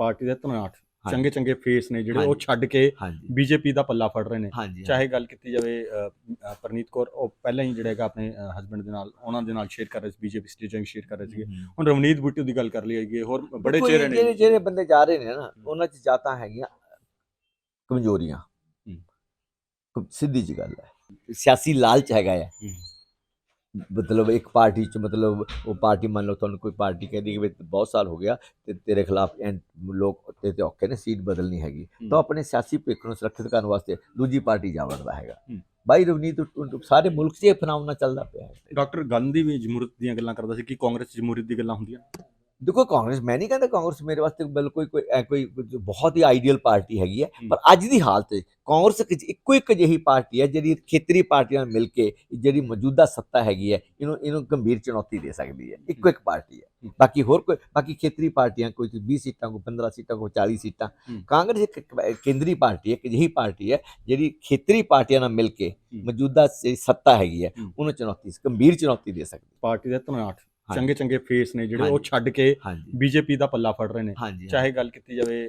Party ਦੇ ਤਨਾਟ ਹਾਂਜੀ। ਚੰਗੇ ਚੰਗੇ ਫੇਸ ਨੇ ਜਿਹੜੇ ਉਹ। ਛੱਡ ਕੇ ਬੀਜੇਪੀ ਦਾ ਪੱਲਾ ਫੜ ਰਹੇ ਨੇ ਚਾਹੇ ਗੱਲ ਕੀਤੀ ਜਾਵੇ ਪ੍ਰਨੀਤ ਕੌਰ ਉਹ ਪਹਿਲਾਂ ਹੀ ਜਿਹੜਾ ਹੈਗਾ ਆਪਣੇ ਹਸਬੰਡ ਦੇ ਨਾਲ ਉਹਨਾਂ ਦੇ ਨਾਲ ਸ਼ੇਅਰ ਕਰ ਰਹੇ ਸੀ ਬੀਜੇਪੀ ਸਟੇਜਿੰਗ ਸ਼ੇਅਰ ਕਰ ਰਹੇ ਸੀਗੇ। ਹੁਣ ਰਵਨੀਤ ਬੁੱਟੂ ਦੀ ਗੱਲ ਕਰ ਲਈ ਹੈਗੀ ਹੋਰ ਬੜੇ ਚਿਹਰੇ ਨੇ ਜਿਹੜੇ ਜਿਹੜੇ ਬੰਦੇ ਜਾ ਰਹੇ ਨੇ ਨਾ ਉਹਨਾਂ 'ਚ ਜਾਤਾਂ ਹੈਗੀਆਂ ਕਮਜ਼ੋਰੀਆਂ। ਸਿੱਧੀ ਜੀ ਗੱਲ ਹੈ ਸਿਆਸੀ ਲਾਲਚ ਹੈਗਾ ਹੂੰ। ਮਤਲਬ ਇੱਕ ਪਾਰਟੀ 'ਚ ਮਤਲਬ ਉਹ ਪਾਰਟੀ ਮੰਨ ਲਓ ਤੁਹਾਨੂੰ ਕੋਈ ਪਾਰਟੀ ਕਹਿੰਦੀ ਕਿ ਬਹੁਤ ਸਾਲ ਹੋ ਗਿਆ ਤੇ ਤੇਰੇ ਖਿਲਾਫ ਲੋਕ ਤੇ ਤੇ ਔਖੇ ਨੇ ਸੀਟ ਬਦਲਣੀ ਹੈਗੀ। ਤਾਂ ਆਪਣੇ ਸਿਆਸੀ ਭਵਿੱਖ ਨੂੰ ਸੁਰੱਖਿਅਤ ਕਰਨ ਵਾਸਤੇ ਦੂਜੀ ਪਾਰਟੀ ਜਾ ਵੜਦਾ ਹੈਗਾ। ਬਾਈ ਰਵਨੀਤ ਸਾਰੇ ਮੁਲਕ 'ਚ ਇਹ ਫਨਾਉਣਾ ਚੱਲਦਾ ਪਿਆ ਹੈ। ਡਾਕਟਰ ਗਾਂਧੀ ਵੀ ਜਮਹੂਰੀਅਤ ਦੀਆਂ ਗੱਲਾਂ ਕਰਦਾ ਸੀ ਕਿ ਕਾਂਗਰਸ 'ਚ ਜਮਹੂਰੀਅਤ ਦੀ ਗੱਲਾਂ ਹੁੰਦੀਆਂ? ਦੇਖੋ ਕਾਂਗਰਸ ਮੈਂ ਨਹੀਂ ਕਹਿੰਦਾ ਕਾਂਗਰਸ ਮੇਰੇ ਵਾਸਤੇ ਬਿਲਕੁਲ ਕੋਈ ਕੋਈ ਬਹੁਤ ਹੀ ਆਈਡੀਅਲ ਪਾਰਟੀ ਹੈਗੀ ਹੈ। ਪਰ ਅੱਜ ਦੀ ਹਾਲਤ 'ਚ ਕਾਂਗਰਸ ਇੱਕ ਇੱਕੋ ਇੱਕ ਜਿਹੀ ਪਾਰਟੀ ਹੈ ਜਿਹੜੀ ਖੇਤਰੀ ਪਾਰਟੀਆਂ ਨਾਲ ਮਿਲ ਕੇ ਜਿਹੜੀ ਮੌਜੂਦਾ ਸੱਤਾ ਹੈਗੀ ਹੈ ਇਹਨੂੰ ਇਹਨੂੰ ਗੰਭੀਰ ਚੁਣੌਤੀ ਦੇ ਸਕਦੀ ਹੈ ਇੱਕੋ ਇੱਕ ਪਾਰਟੀ ਹੈ। ਬਾਕੀ ਹੋਰ ਕੋਈ ਬਾਕੀ ਖੇਤਰੀ ਪਾਰਟੀਆਂ ਕੋਈ 20 ਸੀਟਾਂ ਕੋਈ 15 ਸੀਟਾਂ ਕੋਈ 40 ਸੀਟਾਂ। ਕਾਂਗਰਸ ਇੱਕ ਕੇਂਦਰੀ ਪਾਰਟੀ ਹੈ ਇੱਕ ਜਿਹੀ ਪਾਰਟੀ ਹੈ ਜਿਹੜੀ ਖੇਤਰੀ ਪਾਰਟੀਆਂ ਨਾਲ ਮਿਲ ਕੇ। ਮੌਜੂਦਾ ਸੱਤਾ ਹੈਗੀ ਹੈ। ਉਹਨੂੰ ਚੁਣੌਤੀ ਗੰਭੀਰ ਚੁਣੌਤੀ ਦੇ ਸਕਦੀ ਪਾਰਟੀ ਦੇ ਤਨਾਟ ਹਾਂਜੀ। ਚੰਗੇ ਚੰਗੇ ਫੇਸ ਨੇ ਜਿਹੜੇ ਉਹ। ਛੱਡ ਕੇ ਬੀਜੇਪੀ ਦਾ ਪੱਲਾ ਫੜ ਰਹੇ ਨੇ। ਚਾਹੇ ਗੱਲ ਕੀਤੀ ਜਾਵੇ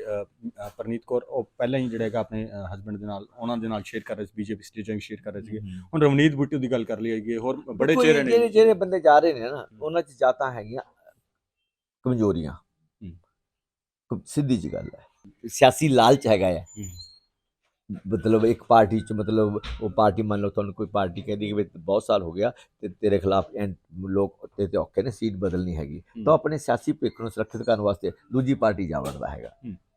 ਪ੍ਰਨੀਤ ਕੌਰ ਉਹ ਪਹਿਲਾਂ ਹੀ ਜਿਹੜਾ ਹੈਗਾ ਆਪਣੇ ਹਸਬੰਡ ਦੇ ਨਾਲ ਉਹਨਾਂ ਦੇ ਨਾਲ ਸ਼ੇਅਰ ਕਰ ਰਹੇ ਸੀ ਬੀਜੇਪੀ ਸਟੇਜਿੰਗ ਸ਼ੇਅਰ ਕਰ ਰਹੇ ਸੀਗੇ। ਹੁਣ ਰਵਨੀਤ ਬੁੱਟੂ ਦੀ ਗੱਲ ਕਰ ਲਈ ਹੈਗੀ ਹੋਰ ਬੜੇ ਚਿਹਰੇ ਜਿਹੜੇ ਨੇ। ਜਿਹੜੇ ਬੰਦੇ ਜਾ ਰਹੇ ਨੇ ਨਾ ਉਹਨਾਂ 'ਚ ਜਾਤਾਂ ਹੈਗੀਆਂ ਕਮਜ਼ੋਰੀਆਂ। ਸਿੱਧੀ ਜੀ ਗੱਲ ਹੈ। ਸਿਆਸੀ ਲਾਲਚ ਹੈਗਾ ਹੂੰ। ਮਤਲਬ ਇੱਕ ਪਾਰਟੀ 'ਚ ਮਤਲਬ ਉਹ ਪਾਰਟੀ ਮੰਨ ਲਓ ਤੁਹਾਨੂੰ ਕੋਈ ਪਾਰਟੀ ਕਹਿੰਦੀ ਕਿ ਵੀ ਬਹੁਤ ਸਾਲ ਹੋ ਗਿਆ ਤੇ ਤੇਰੇ ਖਿਲਾਫ ਲੋਕ ਤੇ ਤੇ ਔਖੇ ਨੇ ਸੀਟ ਬਦਲਣੀ ਹੈਗੀ। ਤਾਂ ਆਪਣੇ ਸਿਆਸੀ ਭਵਿੱਖ ਨੂੰ ਸੁਰੱਖਿਅਤ ਕਰਨ ਵਾਸਤੇ ਦੂਜੀ ਪਾਰਟੀ ਜਾ ਵੜਦਾ ਹੈਗਾ।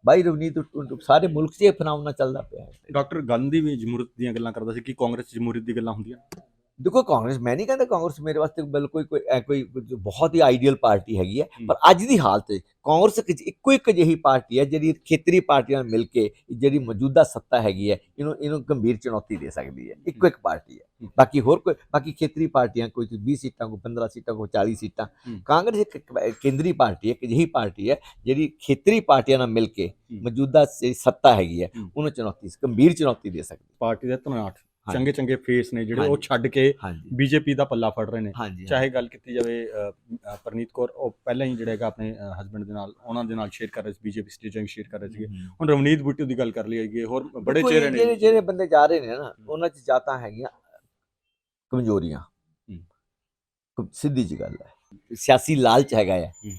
ਬਾਈ ਰਵਨੀਤ ਸਾਰੇ ਮੁਲਕ 'ਚ ਇਹ ਫਨਾਉਣਾ ਚੱਲਦਾ ਪਿਆ ਹੈ ਡਾਕਟਰ ਗਾਂਧੀ ਵੀ ਜਮਹੂਰੀਅਤ ਦੀਆਂ ਗੱਲਾਂ ਕਰਦਾ ਸੀ ਕਿ ਕਾਂਗਰਸ ਜਮਹੂਰੀਅਤ ਦੀ ਗੱਲਾਂ ਹੁੰਦੀਆਂ ਦੇਖੋ ਕਾਂਗਰਸ ਮੈਂ ਨਹੀਂ ਕਹਿੰਦਾ ਕਾਂਗਰਸ ਮੇਰੇ ਵਾਸਤੇ ਬਿਲਕੁਲ ਕੋਈ ਕੋਈ ਬਹੁਤ ਹੀ ਆਈਡੀਅਲ ਪਾਰਟੀ ਹੈਗੀ ਹੈ। ਪਰ ਅੱਜ ਦੀ ਹਾਲਤ 'ਚ ਕਾਂਗਰਸ ਇੱਕ ਇੱਕੋ ਇੱਕ ਜਿਹੀ ਪਾਰਟੀ ਹੈ ਜਿਹੜੀ ਖੇਤਰੀ ਪਾਰਟੀਆਂ ਨਾਲ ਮਿਲ ਕੇ ਜਿਹੜੀ ਮੌਜੂਦਾ ਸੱਤਾ ਹੈਗੀ ਹੈ ਇਹਨੂੰ ਇਹਨੂੰ ਗੰਭੀਰ ਚੁਣੌਤੀ ਦੇ ਸਕਦੀ ਹੈ ਇੱਕੋ ਇੱਕ ਪਾਰਟੀ ਹੈ। ਬਾਕੀ ਹੋਰ ਕੋਈ ਬਾਕੀ ਖੇਤਰੀ ਪਾਰਟੀਆਂ ਕੋਈ 20 ਸੀਟਾਂ ਕੋਈ 15 ਸੀਟਾਂ ਕੋਈ 40 ਸੀਟਾਂ। ਕਾਂਗਰਸ ਇੱਕ ਕੇਂਦਰੀ ਪਾਰਟੀ ਹੈ ਇੱਕ ਜਿਹੀ ਪਾਰਟੀ ਹੈ ਜਿਹੜੀ ਖੇਤਰੀ ਪਾਰਟੀਆਂ ਨਾਲ ਮਿਲ ਕੇ। ਮੌਜੂਦਾ ਸੱਤਾ ਹੈਗੀ ਹੈ। ਉਹਨੂੰ ਚੁਣੌਤੀ ਗੰਭੀਰ ਚੁਣੌਤੀ ਦੇ ਸਕਦੀ ਪਾਰਟੀ ਦੇ ਤਨਾਟ ਹਾਂਜੀ। ਚੰਗੇ ਚੰਗੇ ਫੇਸ ਨੇ ਜਿਹੜੇ ਉਹ। ਛੱਡ ਕੇ ਬੀਜੇਪੀ ਦਾ ਪੱਲਾ ਫੜ ਰਹੇ ਨੇ। ਚਾਹੇ ਗੱਲ ਕੀਤੀ ਜਾਵੇ ਪ੍ਰਨੀਤ ਕੌਰ ਉਹ ਪਹਿਲਾਂ ਹੀ ਜਿਹੜਾ ਹੈਗਾ ਆਪਣੇ ਹਸਬੰਡ ਦੇ ਨਾਲ ਉਹਨਾਂ ਦੇ ਨਾਲ ਸ਼ੇਅਰ ਕਰ ਰਹੇ ਸੀ ਬੀਜੇਪੀ ਸਟੇਜਿੰਗ ਸ਼ੇਅਰ ਕਰ ਰਹੇ ਸੀਗੇ। ਹੁਣ ਰਵਨੀਤ ਬੁੱਟੂ ਦੀ ਗੱਲ ਕਰ ਲਈ ਹੈਗੀ ਹੋਰ ਬੜੇ ਚਿਹਰੇ ਜਿਹੜੇ ਨੇ। ਜਿਹੜੇ ਬੰਦੇ ਜਾ ਰਹੇ ਨੇ ਨਾ ਉਹਨਾਂ 'ਚ ਜਾਤਾਂ ਹੈਗੀਆਂ ਕਮਜ਼ੋਰੀਆਂ। ਸਿੱਧੀ ਜੀ ਗੱਲ ਹੈ। ਸਿਆਸੀ ਲਾਲਚ ਹੈਗਾ ਹੂੰ।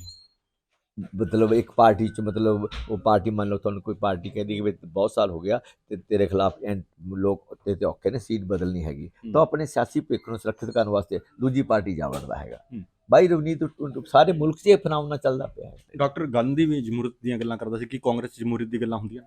ਮਤਲਬ ਇੱਕ ਪਾਰਟੀ 'ਚ ਮਤਲਬ ਉਹ ਪਾਰਟੀ ਮੰਨ ਲਓ ਤੁਹਾਨੂੰ ਕੋਈ ਪਾਰਟੀ ਕਹਿੰਦੀ ਕਿ ਬਹੁਤ ਸਾਲ ਹੋ ਗਿਆ ਤੇ ਤੇਰੇ ਖਿਲਾਫ ਲੋਕ ਤੇ ਤੇ ਔਖੇ ਨੇ ਸੀਟ ਬਦਲਣੀ ਹੈਗੀ। ਤਾਂ ਆਪਣੇ ਸਿਆਸੀ ਭਵਿੱਖ ਨੂੰ ਸੁਰੱਖਿਅਤ ਕਰਨ ਵਾਸਤੇ ਦੂਜੀ ਪਾਰਟੀ ਜਾ ਵੜਦਾ ਹੈਗਾ। ਬਾਈ ਰਵਨੀਤ ਸਾਰੇ ਮੁਲਕ 'ਚ ਇਹ ਫਨਾਉਣਾ ਚੱਲਦਾ ਪਿਆ ਹੈ। ਡਾਕਟਰ ਗਾਂਧੀ ਵੀ ਜਮਹੂਰੀਅਤ ਦੀਆਂ ਗੱਲਾਂ ਕਰਦਾ ਸੀ ਕਿ ਕਾਂਗਰਸ ਜਮਹੂਰੀਅਤ ਦੀ ਗੱਲਾਂ ਹੁੰਦੀਆਂ।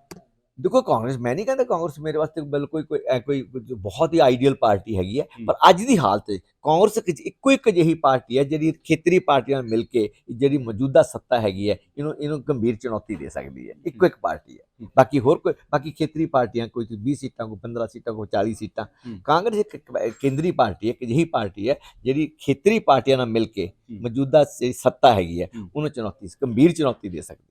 ਦੇਖੋ ਕਾਂਗਰਸ ਮੈਂ ਨਹੀਂ ਕਹਿੰਦਾ ਕਾਂਗਰਸ ਮੇਰੇ ਵਾਸਤੇ ਬਿਲਕੁਲ ਕੋਈ ਕੋਈ ਬਹੁਤ ਹੀ ਆਈਡੀਅਲ ਪਾਰਟੀ ਹੈਗੀ ਹੈ। ਪਰ ਅੱਜ ਦੀ ਹਾਲਤ 'ਚ ਕਾਂਗਰਸ ਇੱਕ ਇੱਕੋ ਇੱਕ ਜਿਹੀ ਪਾਰਟੀ ਹੈ ਜਿਹੜੀ ਖੇਤਰੀ ਪਾਰਟੀਆਂ ਨਾਲ ਮਿਲ ਕੇ ਜਿਹੜੀ ਮੌਜੂਦਾ ਸੱਤਾ ਹੈਗੀ ਹੈ ਇਹਨੂੰ ਇਹਨੂੰ ਗੰਭੀਰ ਚੁਣੌਤੀ ਦੇ ਸਕਦੀ ਹੈ ਇੱਕੋ ਇੱਕ ਪਾਰਟੀ ਹੈ। ਬਾਕੀ ਹੋਰ ਕੋਈ ਬਾਕੀ ਖੇਤਰੀ ਪਾਰਟੀਆਂ ਕੋਈ 20 ਸੀਟਾਂ ਕੋਈ 15 ਸੀਟਾਂ ਕੋਈ 40 ਸੀਟਾਂ। ਕਾਂਗਰਸ ਇੱਕ ਕੇਂਦਰੀ ਪਾਰਟੀ ਹੈ ਇੱਕ ਜਿਹੀ ਪਾਰਟੀ ਹੈ ਜਿਹੜੀ ਖੇਤਰੀ ਪਾਰਟੀਆਂ ਨਾਲ ਮਿਲ ਕੇ। ਮੌਜੂਦਾ ਸੱਤਾ ਹੈਗੀ ਹੈ ਹੂੰ। ਉਹਨੂੰ ਚੁਣੌਤੀ ਗੰਭੀਰ ਚੁਣੌਤੀ ਦੇ ਸਕਦੀ ਹੈ